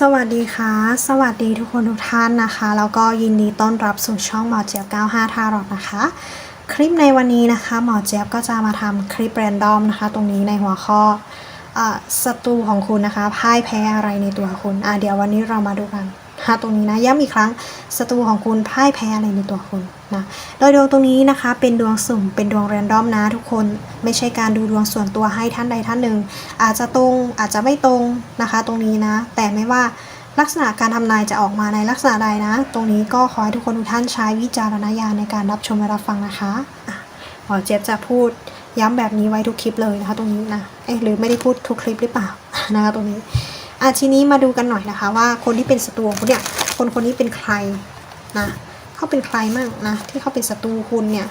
สวัสดีค่ะ สวัสดีทุกคนทุกท่านนะคะ แล้วก็ยินดีต้อนรับสู่ช่องหมอเจี๊ยบ95ทารอดนะคะ คลิปในวันนี้นะคะ หมอเจี๊ยบก็จะมาทำคลิปแรนดอมนะคะ ตรงนี้ในหัวข้อศัตรูของคุณนะคะพ่ายแพ้อะไรในตัวคุณอะเดี๋ยววันนี้เรามาดูกัน ตรงนี้นะย้ำอีกครั้งศัตรูของคุณพ่ายแพ้อะไรในตัวคุณนะโดยดวงตรงนี้นะคะเป็นดวงสุ่มเป็นดวงแรนดอมนะทุกคนไม่ใช่การดูดวงส่วนตัวให้ท่านใดท่านหนึ่ง อาจจะตรงอาจจะไม่ตรงนะคะตรงนี้นะ แต่ไม่ว่าลักษณะการทำนายจะออกมาในลักษณะใดนะ ตรงนี้ก็ขอให้ทุกคนทุกท่านใช้วิจารณญาณในการรับชมและรับฟังนะคะหมอเจี๊ยบจะพูดย้ำแบบนี้ไว้ทุกคลิปเลยนะคะ ตรงนี้นะ เอ๊ะหรือไม่ได้พูดทุกคลิปหรือเปล่านะคะตรงนี้ อะทีนี้มาดูกันหน่อยนะคะ ว่าคนที่เป็นศัตรูคุณเนี่ย คนคนนี้เป็นใครนะเขาเป็นใครมั่งนะที่เขาเป็นศัตรูคุณเนี่ย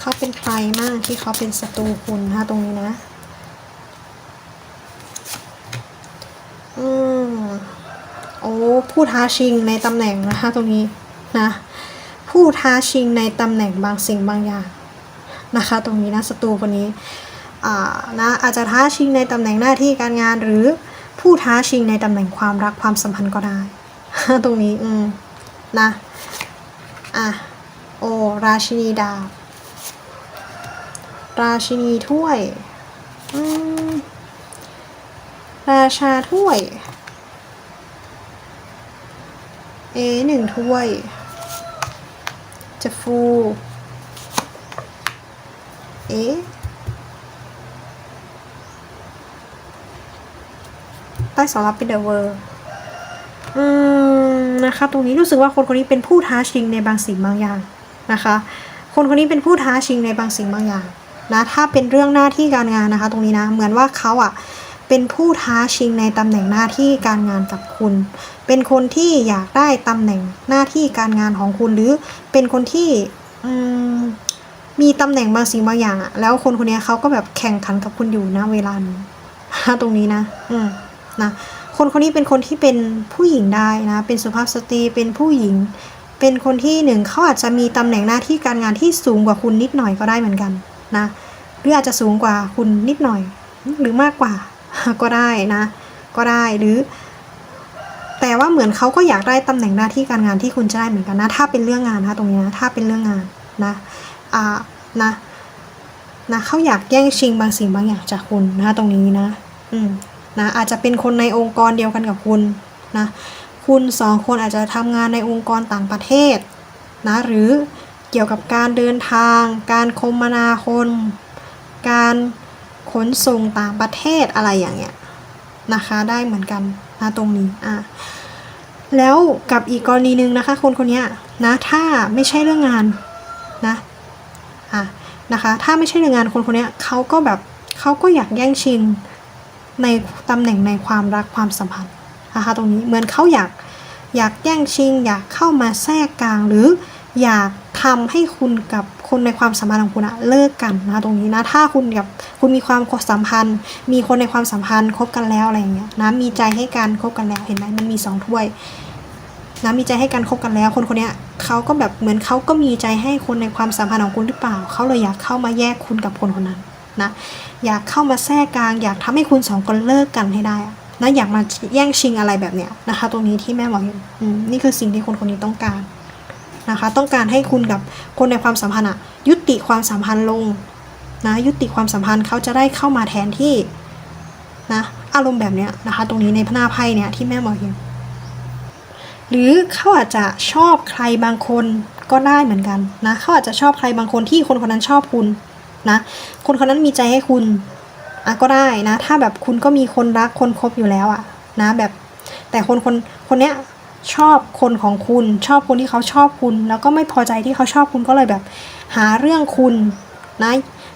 เขาเป็นใครมากที่เขาเป็นศัตรูคุณนะตรงนี้นะ อืม โอ้ ผู้ท้าชิงในตำแหน่งนะคะตรงนี้นะผู้ท้าชิงในตำแหน่งบางสิ่งบางอย่างนะคะตรงนี้นะศัตรูคนนี้อานะอาจจะท้าชิงในตำแหน่งหน้าที่การงานหรือผู้ท้าชิงในตำแหน่งความรักความสัมพันธ์ก็ได้ ตรงนี้อืมนะอะโอราชินีดาบราชินีถ้วยอืมราชาถ้วย เอหนึ่งถ้วย จะฟูเอใต้สำรับเป็นเดอะเวอร์อืมนะคะตรงนี้รู้สึกว่าคนคนนี้เป็นผู้ท้าชิงในบางสิ่งบางอย่างนะคะ คนคนนี้เป็นผู้ท้าชิงในบางสิ่งบางอย่างนะถ้าเป็นเรื่องหน้าที่การงานนะคะ ตรงนี้นะเหมือนว่าเขาอะเป็นผู้ท้าชิงในตำแหน่งหน้าที่การงานกับคุณ เป็นคนที่อยากได้ตำแหน่งหน้าที่การงานของคุณหรือเป็นคนที่อมมีตำแหน่งบางสิ่งบางอย่างอะแล้วคนคนนี้เขาก็แบบแข่งขันกับคุณอยู่นะเวลานี้ตรงนี้นะ อืมนะคนคนนี้เป็นคนที่เป็นผู้หญิงได้นะ เป็นสุภาพสตรีเป็นผู้หญิง เป็นคนที่หนึ่งเขาอาจจะมีตำแหน่งหน้าที่การงานที่สูงกว่าคุณนิดหน่อยก็ได้เหมือนกันนะหรืออาจจะสูงกว่าคุณนิดหน่อย หรือมากกว่าก็ได้นะ ก็ได้หรือ แต่ว่าเหมือนเขาก็อยากได้ตำแหน่งหน้าที่การงานที่คุณจะได้เหมือนกันนะ ถ้าเป็นเรื่องงานนะตรงนี้นะ ถ้าเป็นเรื่องงานนะอ่านะนะเขาอยากแย่งชิงบางสิ่งบางอย่างจากคุณนะคะตรงนี้นะ อืมนะอาจจะเป็นคนในองค์กรเดียวกันกับคุณนะคุณสองคนอาจจะทำงานในองค์กรต่างประเทศนะหรือเกี่ยวกับการเดินทาง การคมนาคม การขนส่งต่างประเทศอะไรอย่างเงี้ย นะคะได้เหมือนกันนะตรงนี้อะแล้วกับอีกกรณีหนึ่งนะคะ คนคนนี้นะถ้าไม่ใช่เรื่องงานนะอะนะคะถ้าไม่ใช่เรื่องงานคนคนนี้เขาก็แบบเขาก็อยากแย่งชิงในตำแหน่งในความรักความสัมพันธ์นะคะตรงนี้เหมือนเขาอยากอยากแย่งชิง อยากเข้ามาแทรกกลางหรืออยากทำให้คุณกับ คนในความสัมพันธ์ของคุณอะเลิกกันนะตรงนี้นะ ถ้าคุณกับคุณมีความสัมพันธ์ มีคนในความสัมพันธ์คบกันแล้วอะไรอย่างเงี้ยนะมีใจให้กันคบกันแล้วเห็นไหมมันมีสองถ้วยนะมีใจให้กันคบกันแล้ว คนคนเนี้ยเขาก็แบบเหมือนเขาก็มีใจให้คนในความสัมพันธ์ของคุณหรือเปล่าเขาเลยอยากเข้ามาแยกคุณกับคนคนนั้นนะอยากเข้ามาแทรกกลาง อยากทำให้คุณสองคนเลิกกันให้ได้อะนะอยากมาแย่งชิงอะไรแบบเนี้ยนะคะ ตรงนี้ที่แม่บอกอยู่นี่คือสิ่งที่คนคนนี้ต้องการ นะคะ ต้องการให้คุณกับคนในความสัมพันธ์อะยุติความสัมพันธ์ลงนะยุติความสัมพันธ์เขาจะได้เข้ามาแทนที่นะอารมณ์แบบเนี้ยนะคะ ตรงนี้ในพนาไพ่เนี่ยที่แม่บอกเห็นหรือเขาอาจจะชอบใครบางคนก็ได้เหมือนกันนะเขาอาจจะชอบใครบางคนที่คนคนนั้นชอบคุณนะคนคนนั้นมีใจให้คุณอะก็ได้นะ ถ้าแบบคุณก็มีคนรักคนคบอยู่แล้วอะนะแบบแต่คนคนคนเนี้ย ชอบคนของคุณ ชอบคนที่เขาชอบคุณ แล้วก็ไม่พอใจที่เขาชอบคุณก็เลยแบบ หาเรื่องคุณนะ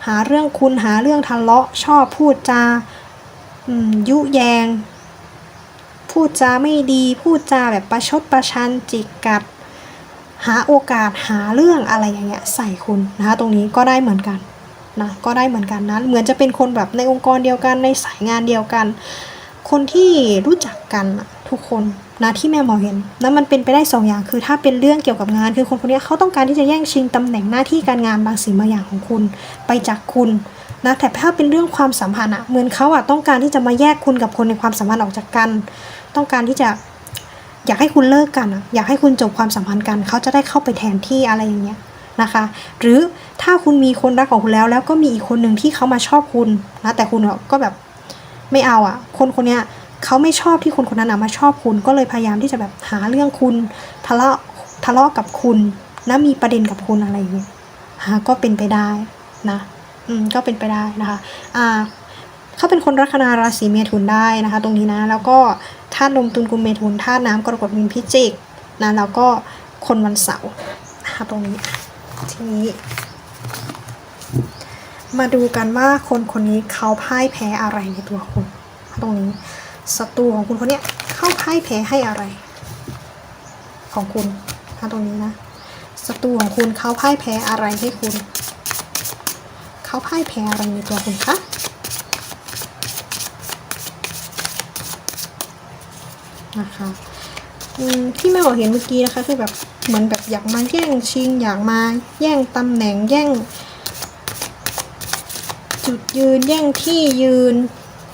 หาเรื่องคุณหาเรื่องทะเลาะชอบพูดจาอืมยุแยง พูดจาไม่ดี พูดจาแบบประชดประชันจิกกัด หาโอกาสหาเรื่องอะไรอย่างเงี้ยใส่คุณนะคะตรงนี้ก็ได้เหมือนกันนะก็ได้เหมือนกันนะเหมือนจะเป็นคนแบบในองค์กรเดียวกันในสายงานเดียวกัน คนที่รู้จักกันทุกคน นะที่แม่หมอเห็นแล้วมันเป็นไปได้สองอย่าง คือถ้าเป็นเรื่องเกี่ยวกับงาน คือคนคนนี้เขาต้องการที่จะแย่งชิงตำแหน่งหน้าที่การงานบางสิ่งบางอย่างของคุณ ไปจากคุณนะแต่ถ้าเป็นเรื่องความสัมพันธ์อะเหมือนเขาอะต้องการที่จะมาแยกคุณกับคนในความสัมพันธ์ออกจากกัน ต้องการที่จะอยากให้คุณเลิกกันอะอยากให้คุณจบความสัมพันธ์กันเขาจะได้เข้าไปแทนที่อะไรอย่างเงี้ยนะคะหรือถ้าคุณมีคนรักของคุณแล้ว แล้วก็มีอีกคนหนึ่งที่เขามาชอบคุณนะแต่คุณก็แบบไม่เอาอะคนคนเนี้ย เขาไม่ชอบที่คนคนนั้นมาชอบคุณก็เลยพยายามที่จะแบบหาเรื่องคุณทะเลาะทะเลาะกับคุณนะมีประเด็นกับคุณอะไรอย่างเงี้ยฮะก็เป็นไปได้นะอืมก็เป็นไปได้นะคะอ่าเขาเป็นคนลัคนาราศีเมถุนได้นะคะ ตรงนี้นะแล้วก็ธาตุลมตุลกุมเมถุนธาตุน้ำกรกฎมีนพิจิกนะแล้วก็คนวันเสาร์นะคะตรงนี้ทีนี้ มาดูกันว่าคนคนนี้เขาพ่ายแพ้อะไรในตัวคุณตรงนี้ ศัตรูของคุณคนเนี้ยเข้าพ่ายแพ้ให้อะไร ของคุณนะตรงนี้นะศัตรูของคุณเขาพ่ายแพ้อะไรให้คุณ เขาพ่ายแพ้อะไรในตัวคุณคะนะคะที่แม่บอกเห็นเมื่อกี้นะคะคือแบบเหมือนแบบอยากมาแย่งชิงอยากมา แย่งตำแหน่งแย่ง จุดยืนแย่งที่ยืน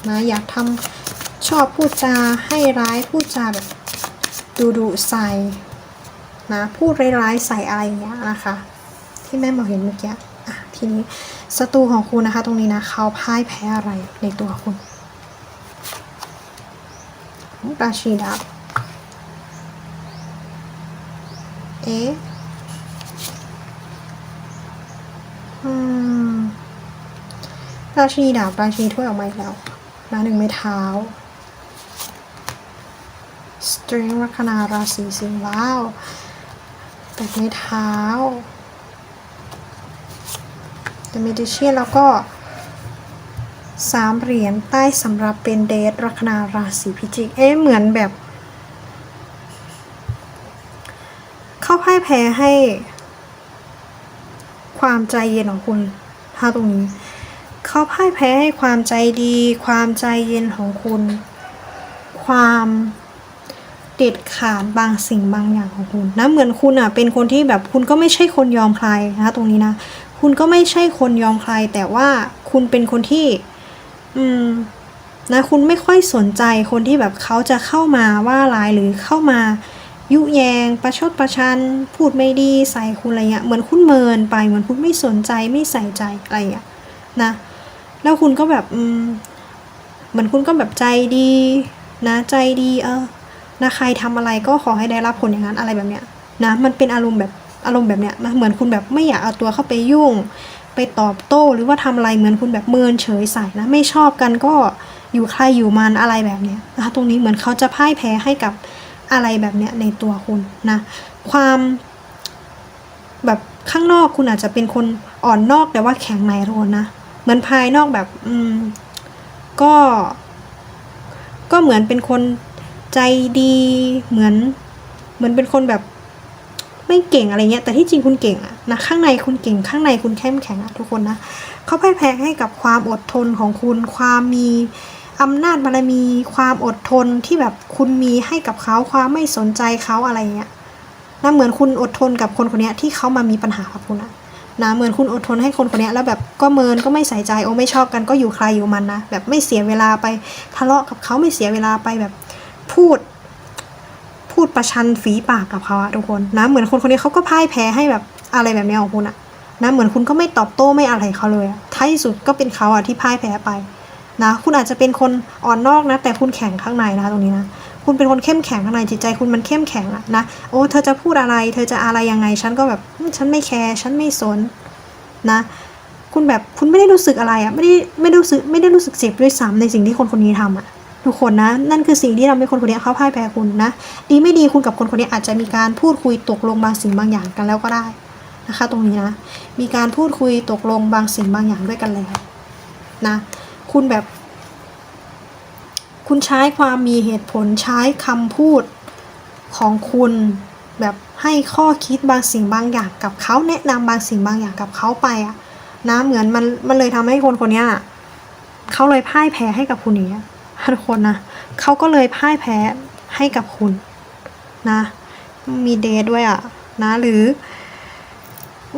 นะอยากทำ ชอบพูดจาให้ร้ายพูดจาแบบดูดุใส่นะพูดร้ายๆใส่อะไรอย่างเงี้ยนะคะ ที่แม่บอกเห็นเมื่อกี้อะทีนี้ศัตรูของคุณนะคะ ตรงนี้นะเขาพ่ายแพ้อะไรในตัวคุณราชีดาบเอ๊ะราชีดาบราชีถ้วยออกมาอีกแล้วมาหนึ่งไม้เท้า ตริงลัคนาราศีสิงห์ว้าวแปดไม้เท้า The Magician แล้วก็สามเหรียญใต้สำหรับเป็นเดทลัคนาราศีพิจิก เอ๊ะเหมือนแบบ เข้าพ่ายแพ้ให้ ความใจเย็นของคุณ ถ้าตรงนี้ เขาพ่ายแพ้ให้ความใจดี ความใจเย็นของคุณ ความ เด็ดขาดบางสิ่งบางอย่างของคุณนะเหมือนคุณอะเป็นคนที่แบบคุณก็ไม่ใช่คนยอมใครนะตรงนี้นะ คุณก็ไม่ใช่คนยอมใคร แต่ว่าคุณเป็นคนที่ อืมนะคุณไม่ค่อยสนใจคนที่แบบเขาจะเข้ามาว่าร้ายหรือเข้ามา ยุแยง ประชดประชัน พูดไม่ดีใส่คุณอะไรเงี้ยเหมือนคุณเมินไปเหมือนคุณไม่สนใจไม่ใส่ใจอะไรอย่างเงี้ยนะ แล้วคุณก็แบบอืมเหมือนคุณก็แบบใจดี นะใจดีเออ นะใครทำอะไรก็ขอให้ได้รับผลอย่างนั้นอะไรแบบเนี้ยนะมันเป็นอารมณ์แบบอารมณ์แบบเนี้ยนเหมือนคุณแบบไม่อยากเอาตัวเข้าไปยุ่ง ไปตอบโต้หรือว่าทำอะไรเหมือนคุณแบบเมินเฉยใส่นะไม่ชอบกันก็อยู่ใครอยู่มันอะไรแบบเนี้ยนะตรงนี้เหมือนเขาจะพ่ายแพ้ให้กับอะไรแบบเนี้ยในตัวคุณนะความแบบข้างนอกคุณอาจจะเป็นคนอ่อนนอกแต่ว่าแข็งในทุกคนนะเหมือนภายนอกแบบอืมก็ ก็เหมือนเป็นคน ใจดี เหมือน เหมือนเป็นคนแบบไม่เก่งอะไรเงี้ย แต่ที่จริงคุณเก่งอะนะ ข้างในคุณเก่ง ข้างในคุณเข้มแข็งอะทุกคนนะ เขาพ่ายแพ้ให้กับความอดทนของคุณ ความมีอำนาจบารมี ความอดทนที่แบบคุณมีให้กับเขา ความไม่สนใจเขาอะไรเงี้ยนะเหมือนคุณอดทนกับคนคนนี้ที่เขามามีปัญหากับคุณอะนะเหมือนคุณอดทนให้คนคนนี้แล้วแบบก็เมินก็ไม่ใส่ใจโอ้ไม่ชอบกันก็อยู่ใครอยู่มันนะแบบไม่เสียเวลาไปทะเลาะกับเขาไม่เสียเวลาไปแบบ พูด พูดประชันฝีปากกับเขาอะทุกคนนะเหมือนคนคนนี้เขาก็พ่ายแพ้ให้แบบอะไรแบบนี้ของคุณอะนะเหมือนคุณก็ไม่ตอบโต้ไม่อะไรเขาเลยท้ายที่สุดก็เป็นเขาอะที่พ่ายแพ้ไปนะคุณอาจจะเป็นคนอ่อนนอกนะ แต่คุณแข็งข้างในนะตรงนี้นะคุณเป็นคนเข้มแข็งข้างในจิตใจคุณมันเข้มแข็งอะนะโอ้เธอจะพูดอะไร เธอจะอะไรยังไง ฉันก็แบบฉันไม่แคร์ฉันไม่สนนะ คุณแบบคุณไม่ได้รู้สึกอะไรอะไม่ได้ไม่รู้สึกไม่ได้รู้สึกเจ็บด้วยซ้ำในสิ่งที่คนคนนี้ทำอะ ทุกคนนะ นั่นคือสิ่งที่ทำให้คนคนนี้เขาพ่ายแพ้คุณนะ ดีไม่ดีคุณกับคนคนนี้อาจจะมีการพูดคุยตกลงบางสิ่งบางอย่างกันแล้วก็ได้นะคะ ตรงนี้นะ มีการพูดคุยตกลงบางสิ่งบางอย่างด้วยกันแล้วนะ คุณแบบ คุณใช้ความมีเหตุผลใช้คำพูดของคุณแบบให้ข้อคิดบางสิ่งบางอย่างกับเขาแนะนำบางสิ่งบางอย่างกับเขาไปอะนะเหมือนมันมันเลยทำให้คนคนนี้เขาเลยพ่ายแพ้ให้กับคุณอย่างเนี้ย ทุกคนนะเขาก็เลยพ่ายแพ้ให้กับคุณนะ มีเดทด้วยอะนะ หรืออ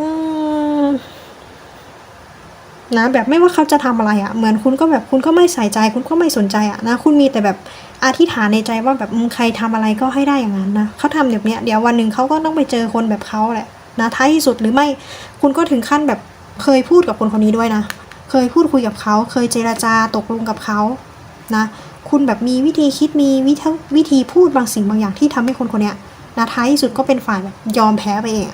นะแบบไม่ว่าเขาจะทำอะไรอะเหมือนคุณก็แบบคุณก็ไม่ใส่ใจ คุณก็ไม่สนใจอะนะ คุณมีแต่แบบอธิษฐานในใจว่าแบบใครทำอะไรก็ให้ได้อย่างนั้นนะเขาทำแบบเนี้ยเดี๋ยววันหนึ่งเขาก็ต้องไปเจอคนแบบเขาแหละนะท้ายที่สุดหรือไม่คุณก็ถึงขั้นแบบเคยพูดกับคนคนนี้ด้วยนะ เคยพูดคุยกับเขา เคยเจราจาตกลงกับเขา นะคุณแบบมีวิธีคิดมีวิธีวิธีพูดบางสิ่งบางอย่างที่ทำให้คนคนเนี้ยนะท้ายสุดก็เป็นฝ่ายแบบยอมแพ้ไปเอง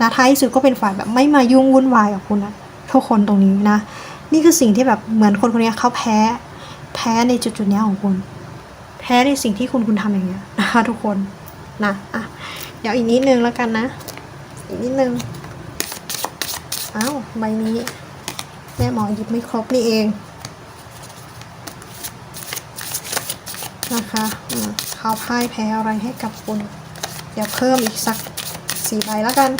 นะท้ายสุดก็เป็นฝ่ายแบบไม่มายุ่งวุ่นวายกับคุณนะทุกคนตรงนี้นะ นี่คือสิ่งที่แบบเหมือนคนคนเนี้ยเขาแพ้ แพ้ในจุดจุดเนี้ยของคุณ แพ้ในสิ่งที่คุณคุณทำอย่างเงี้ยนะคะทุกคนนะอะเดี๋ยวอีกนิดนึงแล้วกันนะ อีกนิดนึงอ้าวใบนี้ แม่หมอหยิบไม่ครบนี่เอง นะคะเขาพ่ายแพ้อะไรให้กับคุณ เดี๋ยวเพิ่มอีกสักสี่ใบแล้วกัน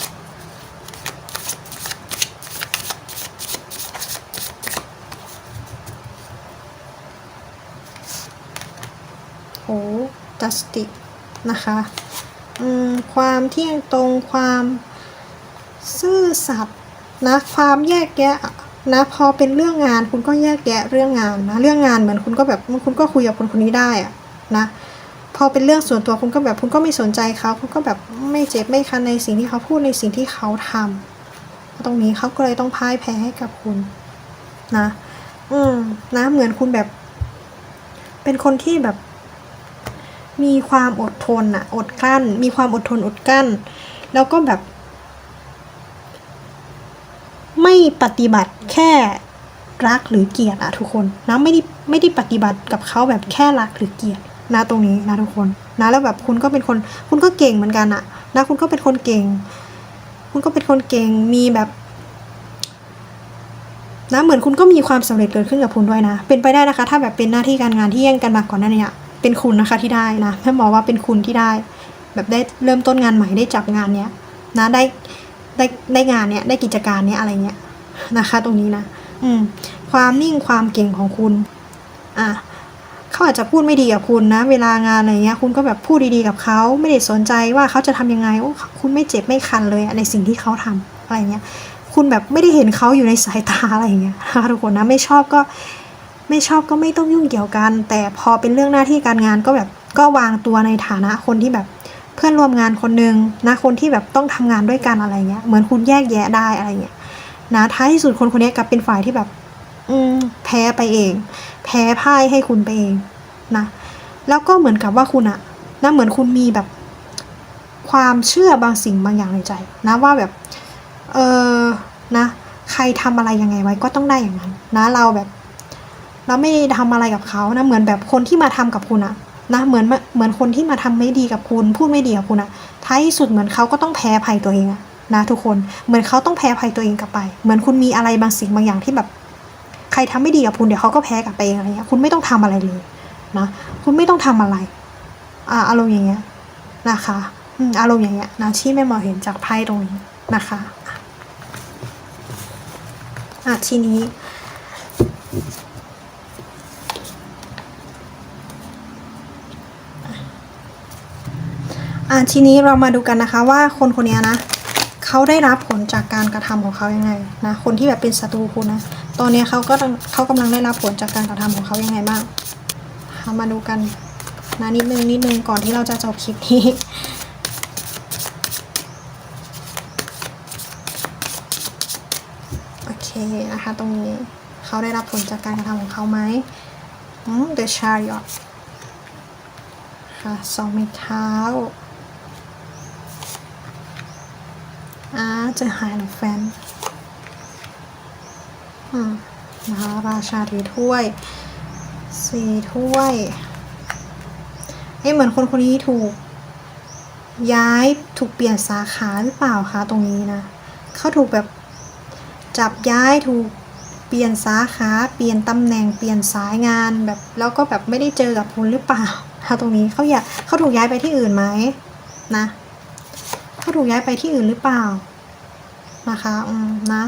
โอ้จัสตินะคะความเที่ยงตรงความซื่อสัตย์นะความแยกแยะ นะพอเป็นเรื่องงานคุณก็แยกแยะเรื่องงานนะเรื่องงานเหมือนคุณก็แบบคุณก็คุยกับคนคนนี้ได้อะนะพอเป็นเรื่องส่วนตัวคุณก็แบบคุณก็ไม่สนใจเขาคุณก็แบบไม่เจ็บไม่คันในสิ่งที่เขาพูดในสิ่งที่เขาทำตรงนี้เขาก็เลยต้องพ่ายแพ้ให้กับคุณ นะ อืมนะ เหมือนคุณแบบ เป็นคนที่แบบ มีความอดทนอะอดกลั้น มีความอดทนอดกลั้น แล้วก็แบบ ไม่ ปฏิบัติแค่รักหรือเกลียดอะทุกคนนะไม่ได้ไม่ได้ปฏิบัติกับเขาแบบแค่รักหรือเกลียดนะตรงนี้นะทุกคนนะแล้วแบบคุณก็เป็นคนคุณก็เก่งเหมือนกันอะนะคุณก็เป็นคนเก่ง คุณก็เป็นคนเก่งมีแบบนะเหมือนคุณก็มีความสำเร็จเกิดขึ้นกับคุณด้วยนะ เป็นไปได้นะคะ ถ้าแบบเป็นหน้าที่การงานที่แย่งกันมาก่อนน้านี้อะเป็นคุณนะคะที่ได้นะแม่หมอว่าเป็นคุณที่ได้ แบบได้เริ่มต้นงานใหม่ได้จับงานเนี้ยนะได้ได้ได้งานเนี้ยได้กิจการเนี้ยอะไรเงี้ย นะคะ ตรงนี้นะอืมความนิ่งความเก่งของคุณ อะเขาอาจจะพูดไม่ดีกับคุณนะ เวลางานอะไรเงี้ย คุณก็แบบพูดดีๆกับเขาไม่ได้สนใจว่าเขาจะทำยังไงโอ้คุณไม่เจ็บไม่คันเลยอะในสิ่งที่เขาทำอะไรเงี้ย คุณแบบไม่ได้เห็นเขาอยู่ในสายตาอะไรอย่างเงี้ยนะคะทุกคนนะไม่ชอบก็ไม่ชอบก็ไม่ต้องยุ่งเกี่ยวกัน แต่พอเป็นเรื่องหน้าที่การงานก็แบบก็วางตัวในฐานะคนที่แบบเพื่อนร่วมงานคนหนึ่งนะคนที่แบบต้องทำงานด้วยกันอะไรเงี้ยเหมือนคุณแยกแยะได้อะไรเงี้ย นะท้ายที่สุดคนคนนี้กลับเป็นฝ่ายที่แบบ อืมแพ้ไปเอง แพ้พ่ายให้คุณไปเองนะแล้วก็เหมือนกับว่าคุณอะนะเหมือนคุณมีแบบ ความเชื่อบางสิ่งบางอย่างในใจ นะว่าแบบ เออนะ ใครทำอะไรยังไงไว้ก็ต้องได้อย่างนั้น นะ เราแบบเราไม่ได้ทำอะไรกับเขานะเหมือนแบบคนที่มาทำกับคุณอะนะเหมือนเหมือนคนที่มาทำไม่ดีกับคุณ พูดไม่ดีกับคุณอะท้ายที่สุดเหมือนเขาก็ต้องแพ้ภัยตัวเองอะ นะทุกคนเหมือนเขาต้องแพ้ภัยตัวเองกลับไป เหมือนคุณมีอะไรบางสิ่งบางอย่างที่แบบ ใครทำไม่ดีกับคุณเดี๋ยวเขาก็แพ้กลับไปเองอะไรเงี้ยคุณไม่ต้องทำอะไรเลยนะคุณไม่ต้องทำอะไรอ่าอารมณ์อย่างเงี้ยนะคะอืมอารมณ์อย่างเงี้ยนะที่แม่หมอเห็นจากไพ่ตรงนี้นะคะอะทีนี้อะทีนี้เรามาดูกันนะคะว่าคนคนนี้นะ เขาได้รับผลจากการกระทำของเขายังไงนะคนที่แบบเป็นศัตรูคุณนะตอนนี้เขาก็เขากำลังได้รับผลจากการกระทำของเขายังไงบ้างมาดูกันนะนิดนึงนิดนึงก่อนที่เราจะจบคลิปนี้โอเคนะคะตรงนี้เขาได้รับผลจากการกระทำของเขาไหมอืม The Chariot ค่ะสองไม้เท้า อ่าจะหายหรือแฟนอืมนะคะราชาถือถ้วยสี่ถ้วยเอ้เหมือนคนคนนี้ถูก ย้ายถูกเปลี่ยนสาขาหรือเปล่าคะตรงนี้นะเขาถูกแบบจับย้ายถูกเปลี่ยนสาขาเปลี่ยนตำแหน่งเปลี่ยนสายงานแบบแล้วก็แบบไม่ได้เจอกับคุณหรือเปล่าถ้าตรงนี้เขาอยากเขาถูกย้ายไปที่อื่นไหมนะเขาถูกย้ายไปที่อื่นหรือเปล่า นะคะอืมนะ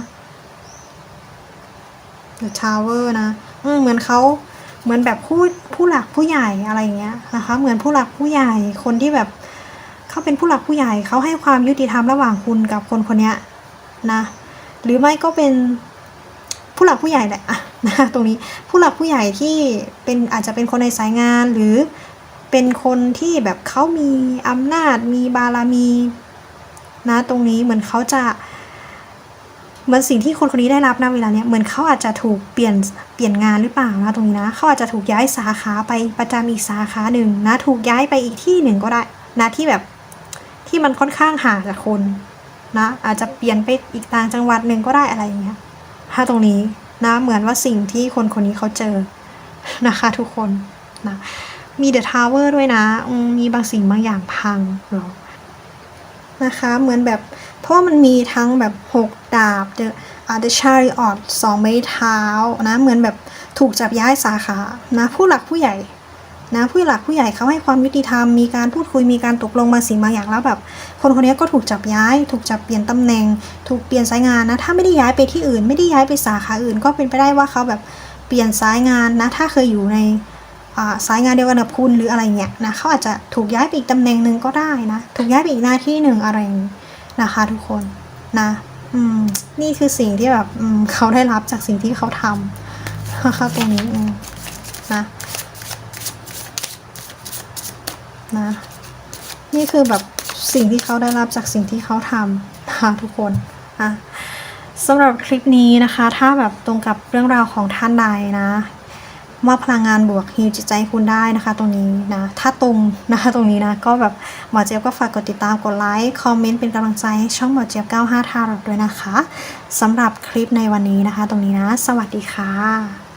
The Tower นะอืมเหมือนเขาเหมือนแบบผู้ผู้หลักผู้ใหญ่อะไรเงี้ยนะคะ เหมือนผู้หลักผู้ใหญ่คนที่แบบเขาเป็นผู้หลักผู้ใหญ่เขาให้ความยุติธรรมระหว่างคุณกับคนคนเนี้ยนะหรือไม่ก็เป็นผู้หลักผู้ใหญ่แหละอะนะตรงนี้ผู้หลักผู้ใหญ่ที่เป็นอาจจะเป็นคนในสายงานหรือเป็นคนที่แบบเขามีอำนาจมีบารมีนะตรงนี้เหมือนเขาจะ เหมือนสิ่งที่คนคนนี้ได้รับนะเวลาเนี้ยเหมือนเขาอาจจะถูกเปลี่ยนเปลี่ยนงานหรือเปล่านะตรงนี้นะเขาอาจจะถูกย้ายสาขาไปประจำอีกสาขาหนึ่งนะถูกย้ายไปอีกที่หนึ่งก็ได้นะที่แบบที่มันค่อนข้างห่างจากคนนะอาจจะเปลี่ยนไปอีกต่างจังหวัดหนึ่งก็ได้อะไรอย่างเงี้ยถ้าตรงนี้นะเหมือนว่าสิ่งที่คนคนนี้เขาเจอนะคะ ทุกคนนะมีเดอะทาวเวอร์ด้วยนะมีบางสิ่งบางอย่างพังหรอนะคะ เหมือนแบบ เพราะมันมีทั้งแบบหกดาบ The อ่า The Chariot สองไม้เท้านะ เหมือนแบบถูกจับย้ายสาขานะ ผู้หลักผู้ใหญ่นะผู้หลักผู้ใหญ่เขาให้ความยุติธรรมมีการพูดคุยมีการตกลงบางสิ่งบางอย่างแล้วแบบ คนคนนี้ก็ถูกจับย้าย ถูกจับเปลี่ยนตำแหน่ง ถูกเปลี่ยนสายงานนะ ถ้าไม่ได้ย้ายไปที่อื่น ไม่ได้ย้ายไปสาขาอื่น ก็เป็นไปได้ว่าเขาแบบเปลี่ยนสายงานนะ ถ้าเคยอยู่ในสายงานเดียวกันกับคุณหรืออะไรเงี้ยนะเขาอาจจะถูกย้ายไปอีกตำแหน่งหนึ่งก็ได้นะ ถูกย้ายไปอีกหน้าที่หนึ่งอะไรอย่างนี้ นะคะทุกคนนะ อืม นี่คือสิ่งที่แบบอืมเขาได้รับจากสิ่งที่เขาทำนะคะตรงนี้อืมนะนะ นี่คือแบบสิ่งที่เขาได้รับจากสิ่งที่เขาทำนะคะทุกคนอะสำหรับคลิปนี้นะคะ ถ้าแบบตรงกับเรื่องราวของท่านใดนะ ว่าพลังงานบวกฮิวจิตใจคุณได้นะคะ ตรงนี้นะ ถ้าตรงนะคะ ตรงนี้นะ ก็แบบหมอเจี๊ยบก็ฝากกดติดตามกดไลค์คอมเมนต์เป็นกำลังใจให้ช่องหมอเจี๊ยบ95ทารดด้วยนะคะสำหรับคลิปในวันนี้นะคะ ตรงนี้นะ สวัสดีค่ะ